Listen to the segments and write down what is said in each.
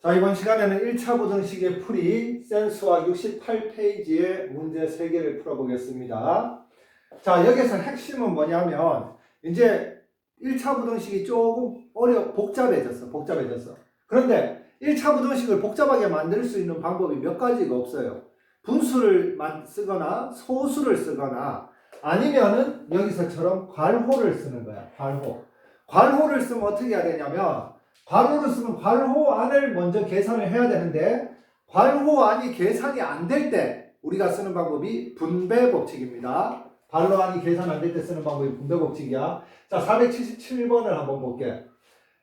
자, 이번 시간에는 1차 부등식의 풀이 센스와 68페이지의 문제 3개를 풀어보겠습니다. 자, 여기서 핵심은 뭐냐면, 이제 1차 부등식이 조금 어려, 복잡해졌어. 복잡해졌어. 그런데 1차 부등식을 복잡하게 만들 수 있는 방법이 몇 가지가 없어요. 분수를 만- 쓰거나 소수를 쓰거나 아니면은 여기서처럼 괄호를 쓰는 거야. 괄호. 괄호를 쓰면 어떻게 해야 되냐면 괄호를 쓰면 괄호 안을 먼저 계산을 해야 되는데 괄호 안이 계산이 안 될 때 우리가 쓰는 방법이 분배 법칙입니다. 괄호 안이 계산 안 될 때 쓰는 방법이 분배 법칙이야. 자, 477번을 한번 볼게.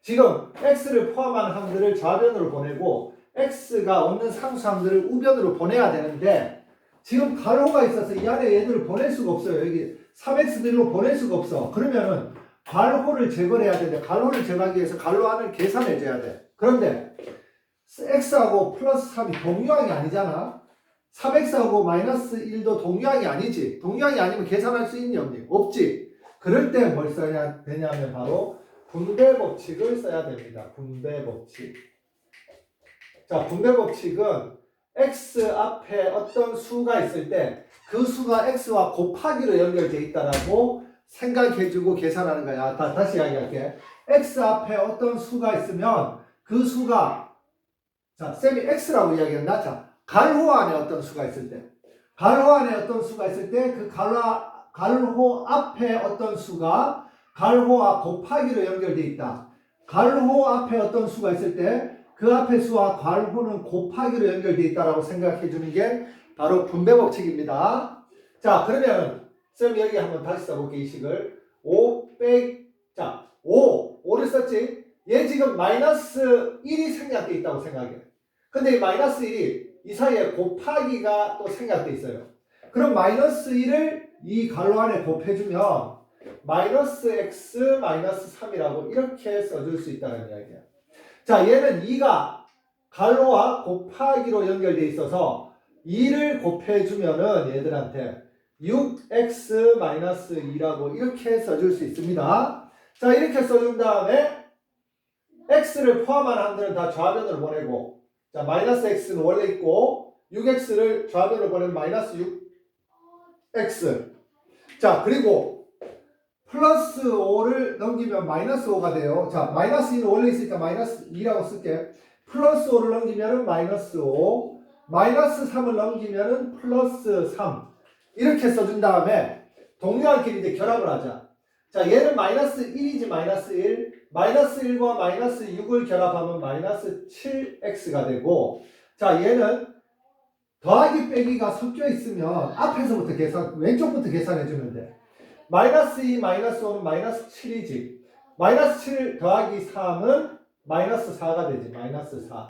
지금 x를 포함한 항들을 좌변으로 보내고 x가 없는 상수항들을 우변으로 보내야 되는데 지금 괄호가 있어서 이 안에 얘들을 보낼 수가 없어요. 여기 3x들로 보낼 수가 없어. 그러면은 괄호를 제거를 해야 되는데 괄호를 제거하기 위해서 괄호 안을 계산해 줘야 돼. 그런데 x하고 플러스 3이 동유항이 아니잖아. 3x하고 마이너스 1도 동유항이 아니지. 동유항이 아니면 계산할 수 있니 없니? 없지. 그럴 때 뭘 써야 되냐면 바로 분배 법칙을 써야 됩니다. 분배 법칙. 자, 분배 법칙은 x 앞에 어떤 수가 있을 때 그 수가 x와 곱하기로 연결돼 있다라고 생각해주고 계산하는 거야. 다, 다시 이야기할게. x 앞에 어떤 수가 있으면 그 수가 자, 쌤이 x라고 이야기했나? 자, 가로 안에 어떤 수가 있을 때 가로 안에 어떤 수가 있을 때 그 가로, 가로 앞에 어떤 수가 가로와 곱하기로 연결돼 있다. 가로 앞에 어떤 수가 있을 때 그 앞에 수와 가로는 곱하기로 연결돼 있다라고 생각해 주는 게 바로 분배 법칙입니다. 자, 그러면 쌤 여기 한번 다시 써볼게 이 식을 5 빼, 자, 5, 5를 썼지? 얘 지금 마이너스 1이 생략돼 있다고 생각해. 근데 이 마이너스 1이 이 사이에 곱하기가 또 생략돼 있어요. 그럼 마이너스 1을 이 가로 안에 곱해주면 마이너스 x 마이너스 3이라고 이렇게 써줄 수 있다는 이야기야. 자, 얘는 2가 가로와 곱하기로 연결돼 있어서 2를 곱해주면은 얘들한테 6x 마이너스 2라고 이렇게 써줄 수 있습니다. 자, 이렇게 써준 다음에 x를 포함한 항들은 다 좌변으로 보내고 자, 마이너스 x는 원래 있고 6x를 좌변으로 보내면 마이너스 6x 자, 그리고 플러스 5를 넘기면 마이너스 5가 돼요. 자, 마이너스 2는 원래 있으니까 마이너스 2라고 쓸게. 플러스 5를 넘기면은 마이너스 5. 마이너스 3을 넘기면은 플러스 3. 이렇게 써준 다음에 동료한끼리 이제 결합을 하자. 자, 얘는 마이너스 1이지 마이너스 1. 마이너스 1과 마이너스 6을 결합하면 마이너스 7x가 되고 자, 얘는 더하기 빼기가 섞여 있으면 앞에서부터 계산, 왼쪽부터 계산해 주면 돼. 마이너스 2, 마이너스 5는 마이너스 7이지. 마이너스 7 더하기 3은 마이너스 4가 되지. 마이너스 4.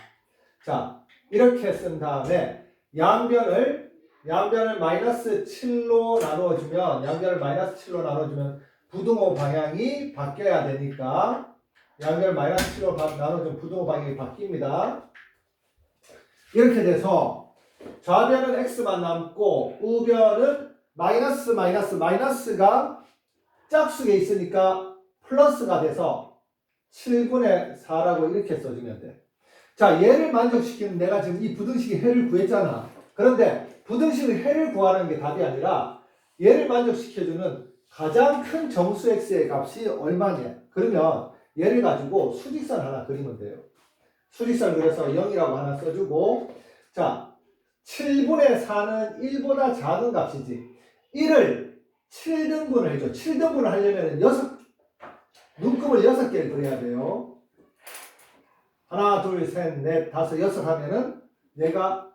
자, 이렇게 쓴 다음에 양변을 양변을 마이너스 7로 나누어주면 양변을 마이너스 7로 나눠주면 부등호 방향이 바뀌어야 되니까 양변을 마이너스 7로 바- 나눠주면 부등호 방향이 바뀝니다. 이렇게 돼서 좌변은 x만 남고 우변은 마이너스 마이너스 마이너스가 짝수에 있으니까 플러스가 돼서 7분의 4라고 이렇게 써주면 돼. 자, 얘를 만족시키는 내가 지금 이 부등식의 해를 구했잖아. 그런데 부등식의 해를 구하는 게 답이 아니라 얘를 만족시켜주는 가장 큰 정수 x의 값이 얼마냐. 그러면 얘를 가지고 수직선 하나 그리면 돼요. 수직선 그려서 0이라고 하나 써주고 자, 7분의 4는 1보다 작은 값이지. 1을 7등분을 해줘. 7등분을 하려면 6, 눈금을 6개를 그려야 돼요. 하나, 둘, 셋, 넷, 다섯, 여섯 하면은 얘가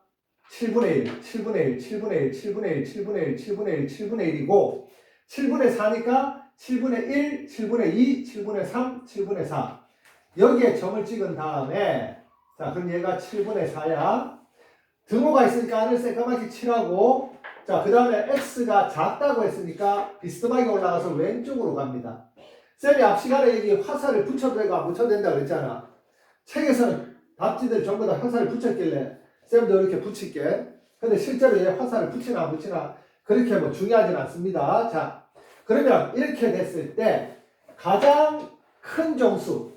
7분의 1, 7분의 1, 7분의 1, 7분의 1, 7분의 1, 7분의 1, 7분의 1이고 7분의 4니까 7분의 1, 7분의 2, 7분의 3, 7분의 4 여기에 점을 찍은 다음에 자 그럼 얘가 7분의 4야 등호가 있으니까 안을 새까맣게 칠하고 자, 그 다음에 x가 작다고 했으니까 비스듬하게 올라가서 왼쪽으로 갑니다. 쌤이 앞 시간에 여기 화살을 붙여도 되고 안 붙여도 된다고 그랬잖아. 책에서는 답지들 전부 다 화살을 붙였길래 쌤도 이렇게 붙일게. 근데 실제로 얘 화살을 붙이나 안 붙이나 그렇게 뭐 중요하진 않습니다. 자, 그러면 이렇게 됐을 때 가장 큰 정수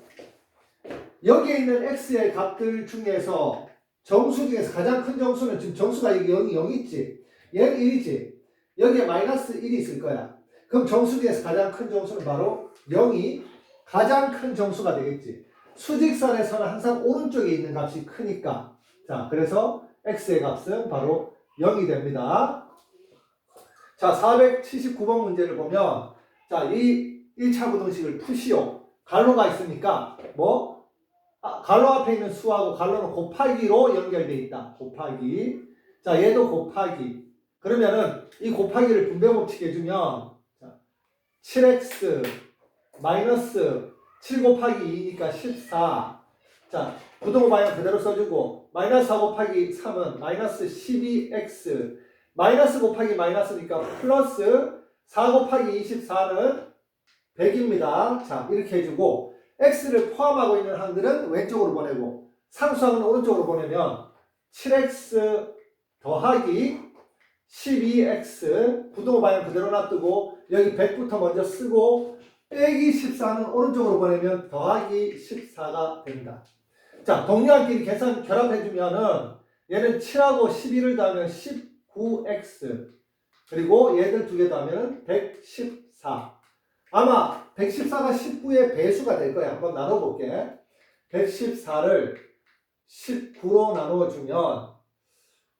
여기에 있는 x의 값들 중에서 정수 중에서 가장 큰 정수는 지금 정수가 여기 0이 0 있지. 얘는 1이지. 여기에 마이너스 1이 있을 거야. 그럼 정수 중에서 가장 큰 정수는 바로 0이 가장 큰 정수가 되겠지. 수직선에서는 항상 오른쪽에 있는 값이 크니까. 자, 그래서 x의 값은 바로 0이 됩니다. 자, 479번 문제를 보면, 자, 이 1차 부등식을 푸시오. 갈로가 있으니까, 뭐, 아, 갈로 앞에 있는 수하고 갈로는 곱하기로 연결되어 있다. 곱하기. 자, 얘도 곱하기. 그러면은 이 곱하기를 분배 법칙 해주면, 자, 7x 마이너스 7 곱하기 2니까 14. 자, 부동호 방향 그대로 써주고, 마이너스 4 곱하기 3은 마이너스 12x. 마이너스 곱하기 마이너스니까 플러스 4 곱하기 24는 100입니다. 자, 이렇게 해주고, x를 포함하고 있는 항들은 왼쪽으로 보내고, 상수항은 오른쪽으로 보내면, 7x 더하기 12x, 부동호 방향 그대로 놔두고, 여기 100부터 먼저 쓰고, 빼기 14는 오른쪽으로 보내면 더하기 14가 된다. 자, 동료한끼리 계산 결합해주면은, 얘는 7하고 12를 더하면 19x, 그리고 얘들 두 개 더하면 114. 아마 114가 19의 배수가 될 거야. 한번 나눠볼게. 114를 19로 나누어주면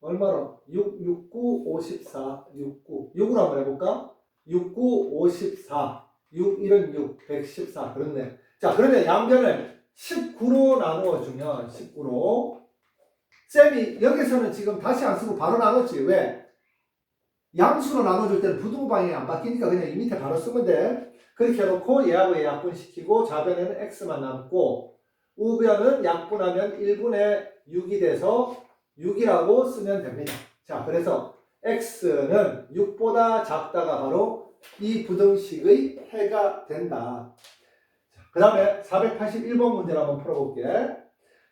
얼마로? 6, 6, 9, 54, 6, 9. 6으로 한번 해볼까? 6, 9, 54. 6, 1은 6, 114. 그렇네. 자, 그러면 양변을 19로 나누어주면 19로 쌤이 여기서는 지금 다시 안 쓰고 바로 나눴지. 왜? 양수로 나눠줄 때는 부등호 방향이 안 바뀌니까 그냥 이 밑에 바로 쓰면 돼. 그렇게 해놓고 얘하고 얘 약분시키고 좌변에는 x만 남고 우변은 약분하면 1분의 6이 돼서 6이라고 쓰면 됩니다. 자, 그래서 x는 6보다 작다가 바로 이 부등식의 해가 된다. 그 다음에 481번 문제를 한번 풀어볼게.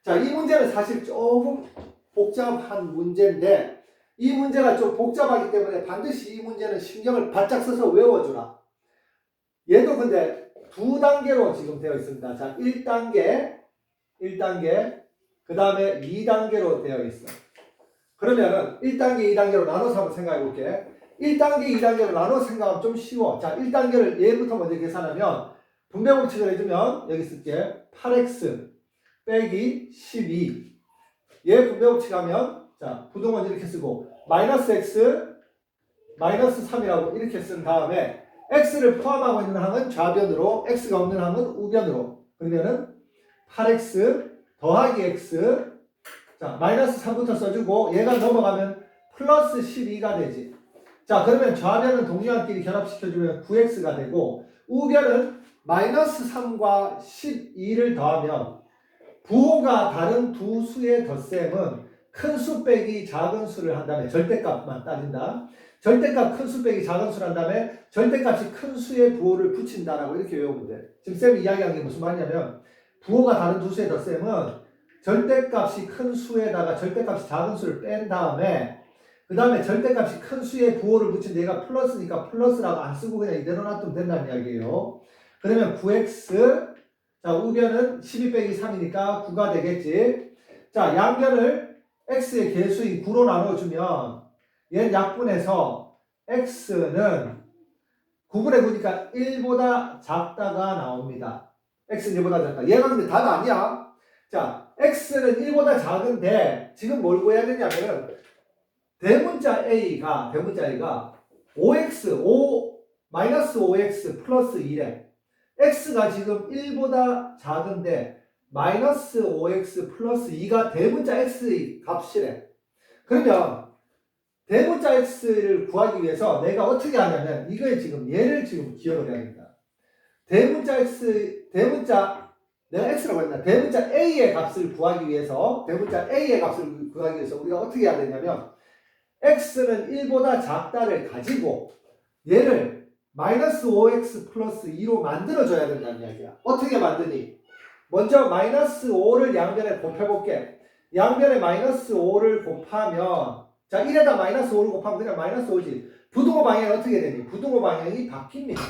자, 이 문제는 사실 조금 복잡한 문제인데 이 문제가 좀 복잡하기 때문에 반드시 이 문제는 신경을 바짝 써서 외워주라. 얘도 근데 두 단계로 지금 되어 있습니다. 자, 1단계, 1단계, 그 다음에 2단계로 되어 있어. 그러면은 1단계, 2단계로 나눠서 한번 생각해 볼게. 1단계, 2단계로 나눠서 생각하면 좀 쉬워. 자, 1단계를 얘부터 먼저 계산하면 분배 법칙을 해주면 여기 쓸게. 8x 빼기 12. 얘 분배 법칙 하면 자, 부동원 이렇게 쓰고 마이너스 x 마이너스 3이라고 이렇게 쓴 다음에 x를 포함하고 있는 항은 좌변으로 x가 없는 항은 우변으로 그러면은 8x 더하기 x 자 마이너스 3부터 써주고 얘가 넘어가면 플러스 12가 되지 자 그러면 좌변은 동료한끼리 결합시켜주면 9x가 되고 우변은 마이너스 3과 12를 더하면 부호가 다른 두 수의 덧셈은 큰 수 빼기 작은 수를 한 다음에 절대값만 따진다. 절대값 큰 수 빼기 작은 수를 한 다음에 절대값이 큰 수의 부호를 붙인다라고 이렇게 외우면 돼. 지금 쌤이 이야기한 게 무슨 말이냐면 부호가 다른 두 수의 덧셈은 절대값이 큰 수에다가 절대값이 작은 수를 뺀 다음에 그 다음에 절대값이 큰 수의 부호를 붙인 얘가 플러스니까 플러스라고 안 쓰고 그냥 이대로 놔두면 된다는 이야기예요. 그러면 9x 자 우변은 12 빼기 3이니까 9가 되겠지. 자 양변을 x의 개수인 9로 나눠주면 얘는 약분해서 x는 9분의 9니까 1보다 작다가 나옵니다. x는 1보다 작다. 얘가 근데 답 아니야. 자, x는 1보다 작은데 지금 뭘 구해야 되냐면은 대문자 a가 대문자 a가 5x 5 마이너스 5x 플러스 1에 x가 지금 1보다 작은데 마이너스 5x 플러스 2가 대문자 x의 값이래. 그러면 대문자 x를 구하기 위해서 내가 어떻게 하냐면 이거에 지금 얘를 지금 기억을 해야 됩니다. 대문자 x 대문자 내가 x라고 했나? 대문자 a의 값을 구하기 위해서 대문자 a의 값을 구하기 위해서 우리가 어떻게 해야 되냐면 x는 1보다 작다를 가지고 얘를 마이너스 5x 플러스 2로 만들어줘야 된다는 이야기야. 어떻게 만드니? 먼저 마이너스 5를 양변에 곱해볼게. 양변에 마이너스 5를 곱하면 자 1에다 마이너스 5를 곱하면 그냥 마이너스 5지. 부등호 방향이 어떻게 되니? 부등호 방향이 바뀝니다.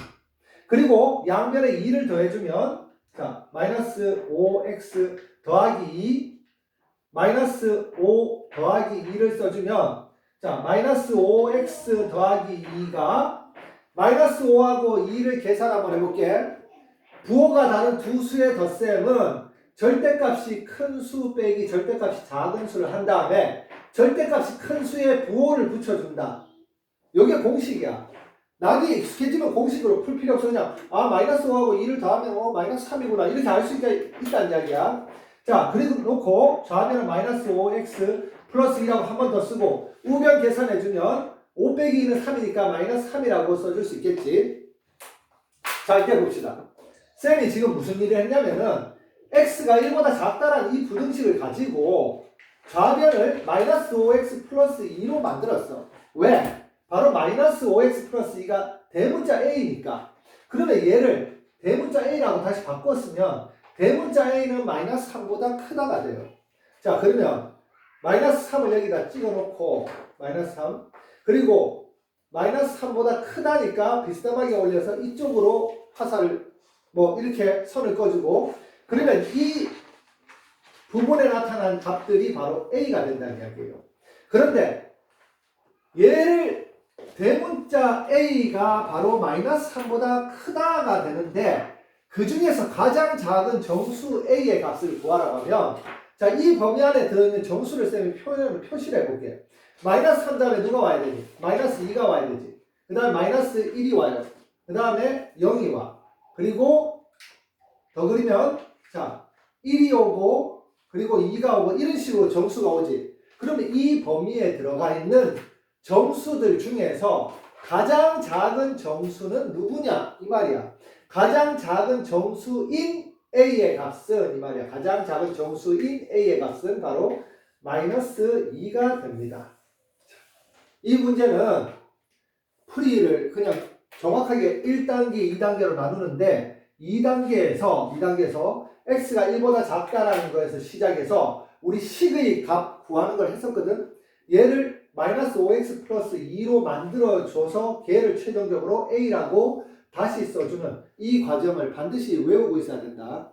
그리고 양변에 2를 더해주면 자, 마이너스 5x 더하기 2 마이너스 5 더하기 2를 써주면 자, 마이너스 5x 더하기 2가 마이너스 5하고 2를 계산 한번 해볼게. 부호가 다른 두 수의 덧셈은 절대값이 큰 수 빼기 절대값이 작은 수를 한 다음에 절대값이 큰 수에 부호를 붙여준다. 이게 공식이야. 나중에 익숙해지면 공식으로 풀 필요 없어 그냥 아 마이너스 5하고 2를 더하면 어 마이너스 3이구나 이렇게 알 수 있다는 이야기야. 자 그리고 놓고 좌변은 마이너스 5x 플러스 2라고 한 번 더 쓰고 우변 계산해주면 5 빼기 2는 3이니까 마이너스 3이라고 써줄 수 있겠지. 자 이제 봅시다. 쌤이 지금 무슨 일을 했냐면은 x가 1보다 작다라는 이 부등식을 가지고 좌변을 마이너스 5x 플러스 2로 만들었어. 왜? 바로 마이너스 5x 플러스 2가 대문자 a니까. 그러면 얘를 대문자 a라고 다시 바꿨으면 대문자 a는 마이너스 3보다 크다가 돼요. 자 그러면 마이너스 3을 여기다 찍어놓고 마이너스 3 그리고 마이너스 3보다 크다니까 비스듬하게 올려서 이쪽으로 화살을 뭐 이렇게 선을 꺼주고 그러면 이 부분에 나타난 값들이 바로 A가 된다는 이야기예요. 그런데 얘를 대문자 A가 바로 마이너스 3보다 크다가 되는데 그 중에서 가장 작은 정수 A의 값을 구하라고 하면 자, 이 범위 안에 들어있는 정수를 쌤이 표현을 표시를 해볼게요. 마이너스 3 다음에 누가 와야 되지? 마이너스 2가 와야 되지. 그 다음에 마이너스 1이 와요. 그 다음에 0이 와. 그리고 더 그리면 자 1이 오고 그리고 2가 오고 이런 식으로 정수가 오지. 그러면 이 범위에 들어가 있는 정수들 중에서 가장 작은 정수는 누구냐 이 말이야. 가장 작은 정수인 A의 값은 이 말이야. 가장 작은 정수인 A의 값은 바로 마이너스 2가 됩니다. 이 문제는 풀이를 그냥 정확하게 1단계, 2단계로 나누는데 2단계에서 2단계에서 x가 1보다 작다라는 거에서 시작해서 우리 식의 값 구하는 걸 했었거든. 얘를 마이너스 5x 플러스 2로 만들어줘서 걔를 최종적으로 a라고 다시 써주는 이 과정을 반드시 외우고 있어야 된다.